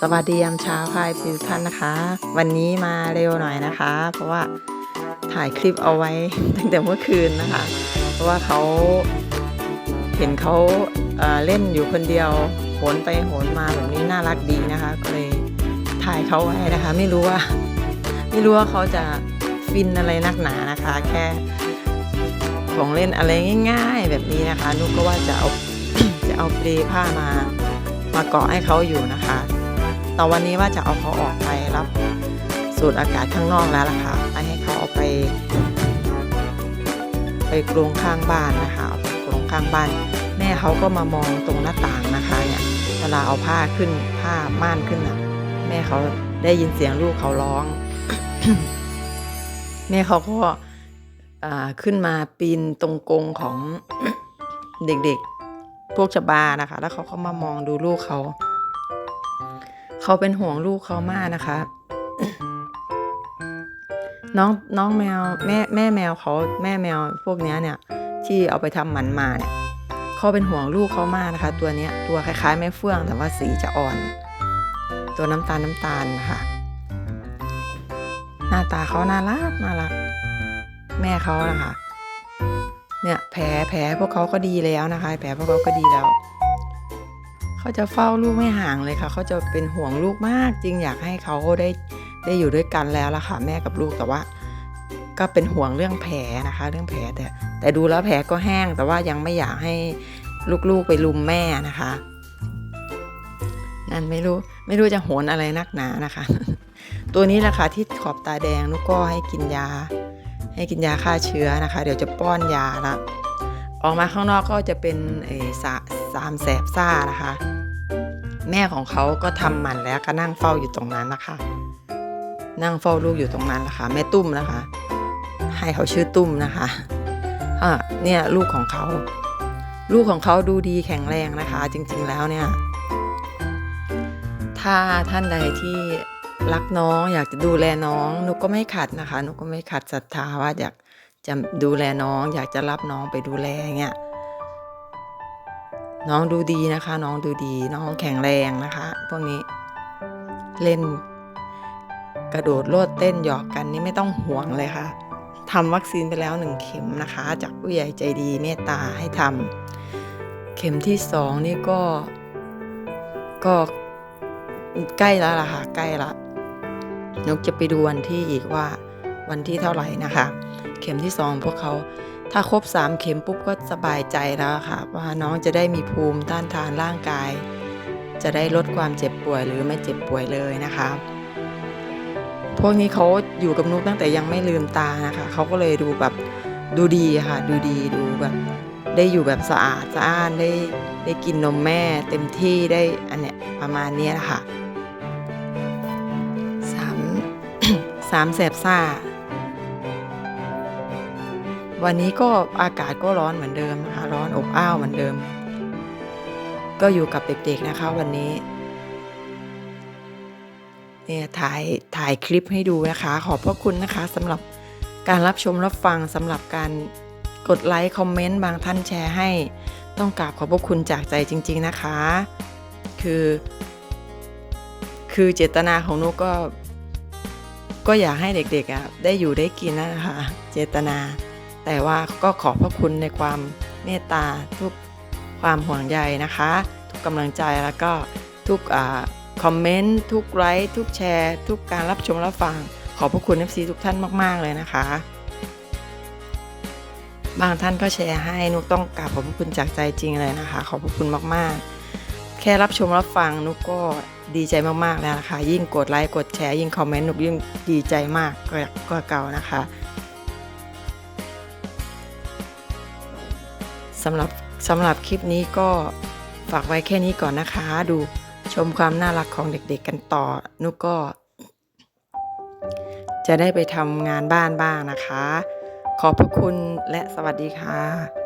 สวัสดียามเช้าค่ะทุกท่านนะคะ วันนี้มาเร็วหน่อยนะคะ เพราะว่าถ่ายคลิปเอาไว้ตั้งแต่เมื่อคืนนะคะ เพราะว่าเขาเห็นเขาเอ่อเล่นอยู่คนเดียวโหนไปโหนมาแบบนี้น่ารักดีนะคะ ก็เลยถ่ายเขาไว้นะคะ ไม่รู้ว่า ไม่รู้ว่าเขาจะฟินอะไรนักหนานะคะ แค่ของเล่นอะไรง่าย ๆ แบบนี้นะคะนุกก็ว่าจะเอาจะเอาเปลผ้ามา มาเกาะให้เขาอยู่นะคะแต่วันนี้ว่าจะเอาเขาออกไปรับสูดอากาศข้างนอกแล้วล่ะค่ะไปให้เขาเอาไป ไปกรงข้างบ้านนะคะเอาไปกรงข้างบ้าน แม่เขาก็มามองตรงหน้าต่างนะคะเนี่ยเวลาเอาผ้าขึ้นผ้าม่านขึ้นน่ะแม่เขาได้ยินเสียงลูกเขาร้อง แม่เขาก็อ่าขึ้นมาปีนตรงกรงของเด็กๆ พวกชบานะคะ แล้วเขาก็มามองดูลูกเขา เขาเป็นห่วงลูกเขามากนะคะ น้องน้องแมวแม่แม่แมวเขาแม่แมวพวกนี้เนี่ย ที่เอาไปทำหมันมาเนี่ยเขาเป็นห่วงลูกเขามากนะคะ ตัวเนี้ยตัวคล้ายๆแม่เฟื่อง แต่ว่าสีจะอ่อน ตัวน้ำตาลน้ำตาลนะคะหน้าตาเขาน่ารักน่ารัก แม่เขานะคะ เนี่ยแผลแผลพวกเขาก็ดีแล้วนะคะ แผลพวกเขาก็ดีแล้ว เขาจะเฝ้าลูกไม่ห่างเลยค่ะ เขาจะเป็นห่วงลูกมากจริงอยากให้เขาได้ได้อยู่ด้วยกันแล้วล่ะค่ะแม่กับลูกแต่ว่า ก็เป็นห่วงเรื่องแผลนะคะ เรื่องแผลแต่แต่ดูแล้วแผลก็แห้ง แต่ว่ายังไม่อยากให้ลูกๆไปลุมแม่นะคะ นั่นไม่รู้ไม่รู้จะโหนอะไรนักหนานะคะ ตัวนี้แหละค่ะที่ขอบตาแดงนุกก็ให้กินยา ให้กินยาฆ่าเชื้อนะคะ เดี๋ยวจะป้อนยาละออกมาข้างนอกก็จะเป็นสาสามแสบซ่านะคะ แม่ของเขาก็ทำมันแล้วก็นั่งเฝ้าอยู่ตรงนั้นนะคะ นั่งเฝ้าลูกอยู่ตรงนั้นนะคะแม่ตุ้มนะคะ ให้เขาชื่อตุ้มนะคะอะเนี่ยลูกของเขา ลูกของเขาดูดีแข็งแรงนะคะ จริงๆแล้วเนี่ย ถ้าท่านใดที่ รักน้องอยากจะดูแลน้องนุกก็ไม่ขัดนะคะนุกก็ไม่ขัดศรัทธาว่าอยากจะดูแลน้อง อยากจะรับน้องไปดูแลเงี้ยน้องดูดีนะคะ น้องดูดีน้องแข็งแรงนะคะ พวกนี้เล่น กระโดดโลดเต้นหยอกกันนี่ไม่ต้องห่วงเลยค่ะทำวัคซีนไปแล้วหนึ่งเข็มนะคะ จากผู้ใหญ่ใจดีเมตตาให้ทำเข็มที่สองนี่ก็ก็ใกล้แล้วล่ะค่ะ ใกล้ละ นกจะไปดูวันที่อีกว่าวันที่เท่าไหร่นะคะ เข็มที่สองพวกเขาถ้าครบสามเข็มปุ๊บก็สบายใจแล้วค่ะ ว่าน้องจะได้มีภูมิต้านทานร่างกาย จะได้ลดความเจ็บป่วยหรือไม่เจ็บป่วยเลยนะคะพวกนี้เขาอยู่กับนุกตั้งแต่ยังไม่ลืมตานะคะเขาก็เลยดูแบบดูดีค่ะ ดูดีดูแบบได้อยู่แบบสะอาดสะอ้านได้ได้กินนมแม่เต็มที่ได้อันเนี้ยประมาณนี้นะคะ สามแสบซ่า วันนี้ก็อากาศก็ร้อนเหมือนเดิมนะคะร้อนอบอ้าวเหมือนเดิม ก็อยู่กับเด็กๆนะคะวันนี้เนี่ยถ่ายถ่ายคลิปให้ดูนะคะ ขอบพระคุณนะคะสำหรับการรับชมรับฟังสำหรับการกดไลค์คอมเมนต์บางท่านแชร์ให้ต้องกราบขอบพระคุณจากใจจริง ๆนะคะ คือ คือเจตนาของนุกก็ ก็อยากให้เด็กๆได้อยู่ได้กินนะคะเจตนา แต่ว่าก็ขอบพระคุณในความเมตตาทุกความห่วงใยนะคะ ทุกกำลังใจแล้วก็ทุกอคอมเมนต์ทุกไลค์ทุกแชร์ ทุกการรับชมรับฟัง ขอบพระคุณ FC ทุกท่านมาก ๆ เลยนะคะ บางท่านก็แชร์ให้นุกต้องกราบขอบพระคุณจากใจจริงเลยนะคะ ขอบพระคุณมากๆ แค่รับชมรับฟังนุกก็ ดีใจมากๆแล้วนะคะ ยิ่งกดไลค์กดแชร์ยิ่งคอมเมนต์นุกยิ่งดีใจมากก็ก็เก่านะคะสำหรับสำหรับคลิปนี้ก็ฝากไว้แค่นี้ก่อนนะคะ ดูชมความน่ารักของเด็กๆกันต่อ นุกก็ จะได้ไปทำงานบ้านบ้างนะคะ ขอบพระคุณและสวัสดีค่ะ